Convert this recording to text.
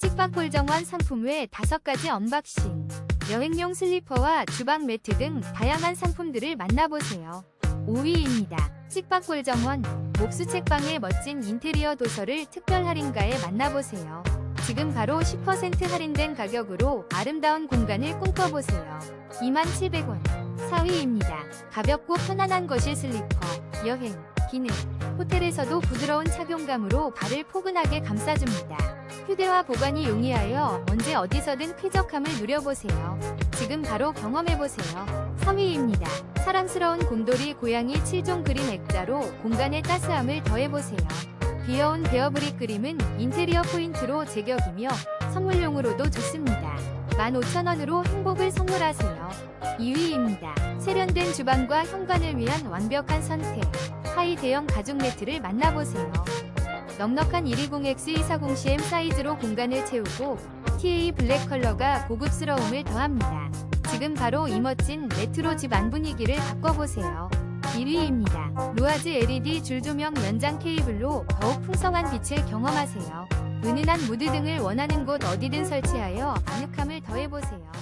칙박골 정원 상품 외 5가지 언박싱. 여행용 슬리퍼와 주방 매트 등 다양한 상품들을 만나보세요. 5위입니다. 칙박골 정원. 목수 책방의 멋진 인테리어 도서를 특별 할인가에 만나보세요. 지금 바로 10% 할인된 가격으로 아름다운 공간을 꿈꿔보세요. 27,000원. 4위입니다. 가볍고 편안한 거실 슬리퍼. 여행, 기능, 호텔에서도 부드러운 착용감으로 발을 포근하게 감싸줍니다. 휴대와 보관이 용이하여 언제 어디서든 쾌적함을 누려보세요. 지금 바로 경험해보세요. 3위입니다. 사랑스러운 곰돌이 고양이 7종 그림 액자로 공간의 따스함을 더해보세요. 귀여운 베어브릭 그림은 인테리어 포인트로 제격이며 선물용으로도 좋습니다. 15,000원으로 행복을 선물하세요. 2위입니다. 세련된 주방과 현관을 위한 완벽한 선택. 하이 대형 가죽 매트를 만나보세요. 넉넉한 120X240cm 사이즈로 공간을 채우고 TA 블랙 컬러가 고급스러움을 더합니다. 지금 바로 이 멋진 레트로 집안 분위기를 바꿔보세요. 1위입니다. 루아즈 LED 줄조명 연장 케이블로 더욱 풍성한 빛을 경험하세요. 은은한 무드 등을 원하는 곳 어디든 설치하여 아늑함을 더해보세요.